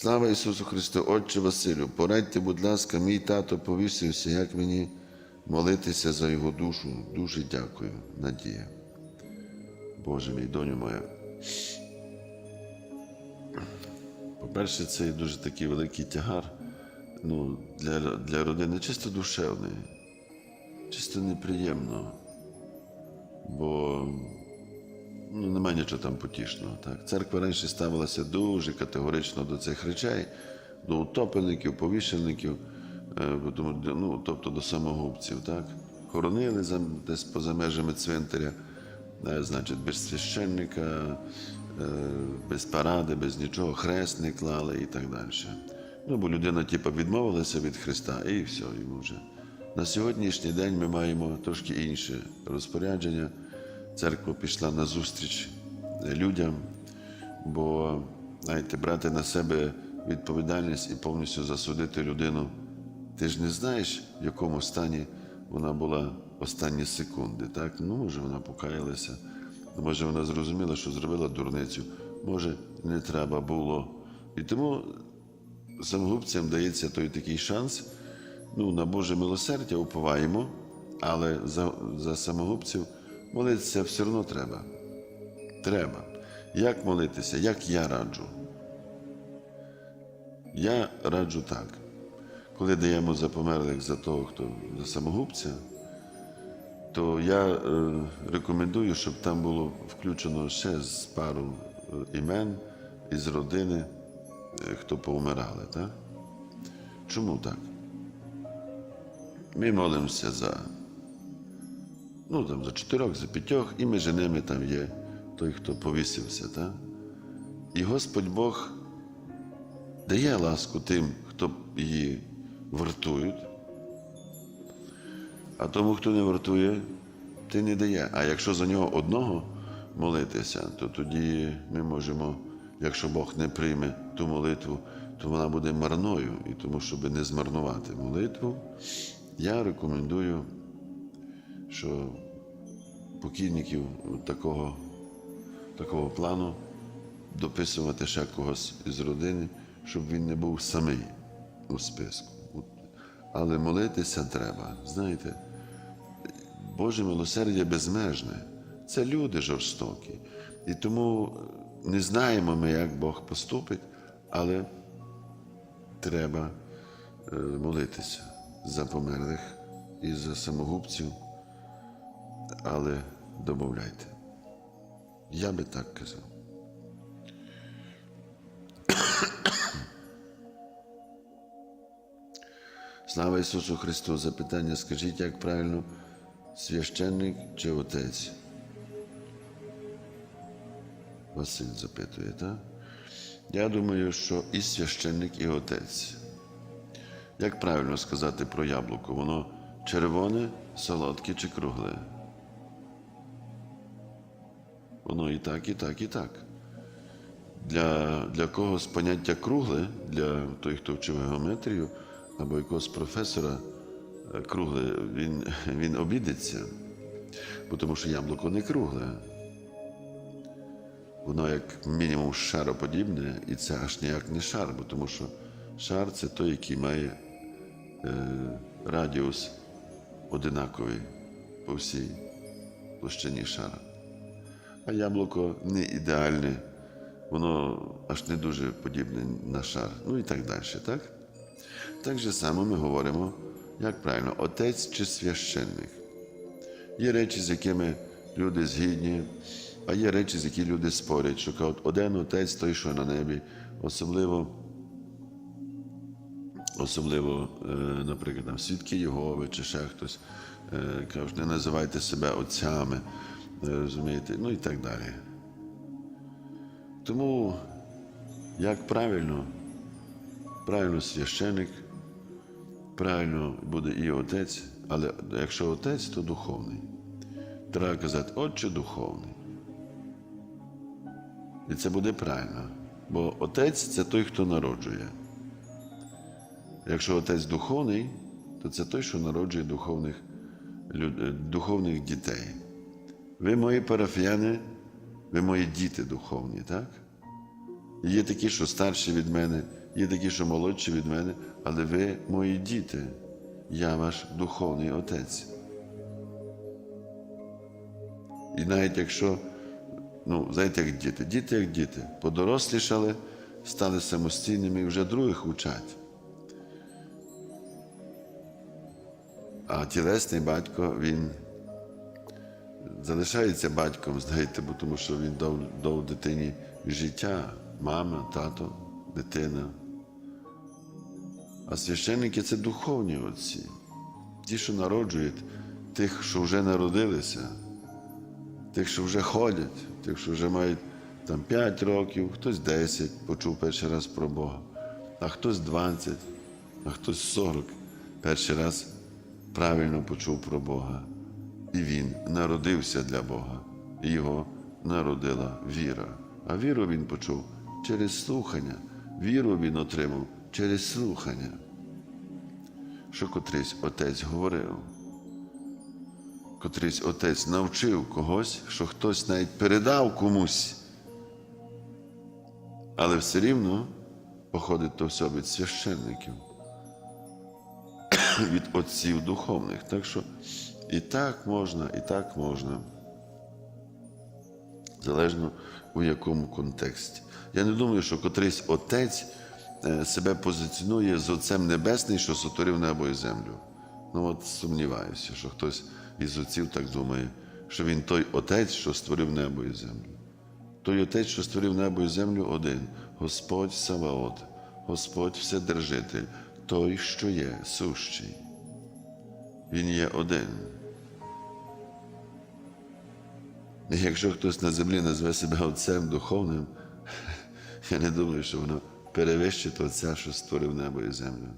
Слава Ісусу Христу, Отче Василю, порадьте, будь ласка, мій тато повісився, як мені молитися за його душу. Дуже дякую, Надія. Боже мій доню моя. По-перше, це дуже такий великий тягар ну, для, для родини, чисто душевний, чисто неприємно. Бо ну, немає нічого там потішного. Так? Церква раніше ставилася дуже категорично до цих речей, до утопленників, повішеників, е, ну, тобто до самогубців. Так? Хоронили десь поза межами цвинтаря, е, значить, без священника, е, без паради, без нічого, хрест не клали і так далі. Ну, бо людина типу, відмовилася від Христа, і все, йому вже. На сьогоднішній день ми маємо трошки інше розпорядження. Церква пішла на зустріч людям, бо, знаєте, брати на себе відповідальність і повністю засудити людину. Ти ж не знаєш, в якому стані вона була останні секунди. Так? Ну, може, вона покаялася, може, вона зрозуміла, що зробила дурницю, може, не треба було. І тому самогубцям дається той такий шанс. Ну, на Боже милосердя уповаємо, але за, за самогубців молитися все одно треба. Треба. Як молитися? Як я раджу? Я раджу так. Коли даємо за померлих за того, хто за самогубця, то я е, рекомендую, щоб там було включено ще з пару е, імен із родини, е, хто повмирали. Так? Чому так? Ми молимося за, ну, там, за чотирьох, за п'ятьох, і між ними там є той, хто повісився. Так? І Господь Бог дає ласку тим, хто її вартують, а тому, хто не вартує, ти не дає. А якщо за нього одного молитися, то тоді ми можемо, якщо Бог не прийме ту молитву, то вона буде марною. І тому, щоб не змарнувати молитву, я рекомендую, що покійників такого, такого плану дописувати ще когось із родини, щоб він не був самий у списку. Але молитися треба. Знаєте, Боже милосердя безмежне. Це люди жорстокі. І тому не знаємо ми, як Бог поступить, але треба е, молитися за померлих і за самогубців. Але домовляйте. Я би так казав. Слава Ісусу Христу! Запитання скажіть, як правильно священник чи отець? Василь запитує, так? Я думаю, що і священник, і отець. Як правильно сказати про яблуко? Воно червоне, солодке чи кругле? Воно і так, і так, і так. Для, для когось поняття кругле, для той, хто вчив геометрію, або якогось професора е, кругле, він, він обідеться, тому що яблуко не кругле. Воно як мінімум шароподібне, і це аж ніяк не шар, бо тому що шар це той, який має е, радіус одинаковий по всій площині шара. А яблуко не ідеальне, воно аж не дуже подібне на шар. Ну і так далі, так? Так же само ми говоримо, як правильно, отець чи священник. Є речі, з якими люди згідні, а є речі, з які люди спорять, що кажуть, один отець той, що на небі, особливо, особливо, е, наприклад, там, свідки Єгови чи ще хтось е, кажуть, не називайте себе отцями, розумієте, ну і так далі. Тому, як правильно, правильно священик, правильно буде і отець, але якщо отець, то духовний. Треба казати, отче духовний. І це буде правильно. Бо отець це той, хто народжує. Якщо отець духовний, то це той, що народжує духовних, е, духовних дітей. Ви мої парафіяни, ви мої діти духовні, так? Є такі, що старші від мене, є такі, що молодші від мене, але ви мої діти, я ваш духовний отець. І навіть якщо, ну, знаєте, як діти, діти як діти, подорослішали, стали самостійними і вже других учать. А тілесний батько, він залишається батьком, знаєте, бо тому що він дав, дав дитині життя, мама, тато, дитина. А священники це духовні отці, ті, що народжують тих, що вже народилися, тих, що вже ходять, тих, що вже мають там 5 років, хтось 10 почув перший раз про Бога, а хтось 20, а хтось 40 перший раз правильно почув про Бога. І він народився для Бога, його народила віра. А віру він почув через слухання. Віру він отримав через слухання. Що котрийсь отець говорив, котрийсь отець навчив когось, що хтось навіть передав комусь. Але все рівно походить то все від священників від отців духовних. Так що і так можна, і так можна. Залежно у якому контексті. Я не думаю, що котрийсь отець е, себе позиціонує з Отцем Небесним, що сотворив небо і землю. Ну от сумніваюся, що хтось із отців так думає, що він той отець, що створив небо і землю. Той отець, що створив небо і землю, один Господь Саваот, Господь Вседержитель, той, що є сущий. Він є один. Якщо хтось на землі назве себе Отцем Духовним, я не думаю, що воно перевищить Отця, що створив небо і землю.